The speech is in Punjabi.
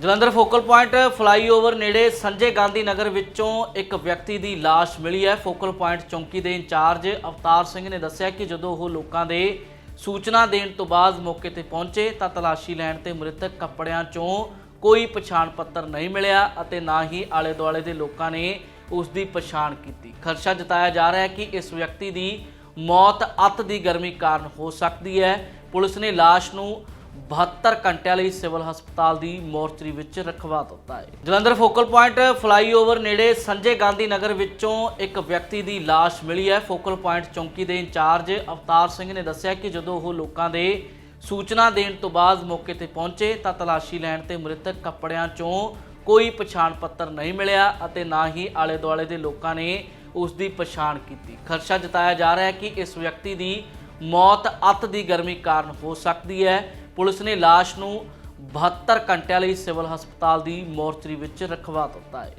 ਜਲੰਧਰ ਫੋਕਲ ਪੁਆਇੰਟ ਫਲਾਈਓਵਰ ਨੇੜੇ ਸੰਜੇ ਗਾਂਧੀ ਨਗਰ ਵਿੱਚੋਂ ਇੱਕ ਵਿਅਕਤੀ ਦੀ ਲਾਸ਼ ਮਿਲੀ ਹੈ। ਫੋਕਲ ਪੁਆਇੰਟ ਚੌਂਕੀ ਦੇ ਇੰਚਾਰਜ ਅਵਤਾਰ ਸਿੰਘ ਨੇ ਦੱਸਿਆ ਕਿ ਜਦੋਂ ਉਹ ਲੋਕਾਂ ਦੇ ਸੂਚਨਾ ਦੇਣ ਤੋਂ ਬਾਅਦ ਮੌਕੇ ਤੇ ਪਹੁੰਚੇ ਤਾਂ ਤਲਾਸ਼ੀ ਲੈਣ ਤੇ ਮ੍ਰਿਤਕ ਕੱਪੜਿਆਂ 'ਚੋਂ ਕੋਈ ਪਛਾਣ ਪੱਤਰ ਨਹੀਂ ਮਿਲਿਆ ਅਤੇ ਨਾ ਹੀ ਆਲੇ ਦੁਆਲੇ ਦੇ ਲੋਕਾਂ ਨੇ ਉਸ ਦੀ ਪਛਾਣ ਕੀਤੀ। ਖਰਚਾ ਜਤਾਇਆ ਜਾ ਰਿਹਾ ਹੈ ਕਿ ਇਸ ਵਿਅਕਤੀ ਦੀ ਮੌਤ ਅੱਤ ਦੀ ਗਰਮੀ ਕਾਰਨ ਹੋ ਸਕਦੀ ਹੈ। ਪੁਲਿਸ ਨੇ ਲਾਸ਼ ਨੂੰ 72 ਘੰਟਿਆਂ ਲਈ ਸਿਵਲ ਹਸਪਤਾਲ ਦੀ ਮੋਰਚਰੀ ਵਿੱਚ ਰਖਵਾ ਦਿੱਤਾ ਹੈ। ਜਲੰਧਰ ਫੋਕਲ ਪੁਆਇੰਟ ਫਲਾਈਓਵਰ ਨੇੜੇ ਸੰਜੇ ਗਾਂਧੀ ਨਗਰ ਵਿੱਚੋਂ ਇੱਕ ਵਿਅਕਤੀ ਦੀ ਲਾਸ਼ ਮਿਲੀ ਹੈ। ਫੋਕਲ ਪੁਆਇੰਟ ਚੌਂਕੀ ਦੇ ਇੰਚਾਰਜ ਅਵਤਾਰ ਸਿੰਘ ਨੇ ਦੱਸਿਆ ਕਿ ਜਦੋਂ ਉਹ ਲੋਕਾਂ ਦੇ ਸੂਚਨਾ ਦੇਣ ਤੋਂ ਬਾਅਦ ਮੌਕੇ ਤੇ ਪਹੁੰਚੇ ਤਾਂ ਤਲਾਸ਼ੀ ਲੈਣ ਤੇ ਮ੍ਰਿਤਕ ਕੱਪੜਿਆਂ 'ਚੋਂ ਕੋਈ ਪਛਾਣ ਪੱਤਰ ਨਹੀਂ ਮਿਲਿਆ ਅਤੇ ਨਾ ਹੀ ਆਲੇ ਦੁਆਲੇ ਦੇ ਲੋਕਾਂ ਨੇ ਉਸ ਦੀ ਪਛਾਣ ਕੀਤੀ। ਖਰਸ਼ਾ ਜਤਾਇਆ ਜਾ ਰਿਹਾ ਹੈ ਕਿ ਇਸ ਵਿਅਕਤੀ ਦੀ ਮੌਤ ਅੱਤ ਦੀ ਗਰਮੀ ਕਾਰਨ ਹੋ ਸਕਦੀ ਹੈ। ਪੁਲਿਸ ਨੇ ਲਾਸ਼ ਨੂੰ 72 ਘੰਟਿਆਂ ਲਈ ਸਿਵਲ ਹਸਪਤਾਲ ਦੀ ਮੋਰਚਰੀ ਵਿੱਚ ਰਖਵਾ ਦਿੱਤਾ ਹੈ।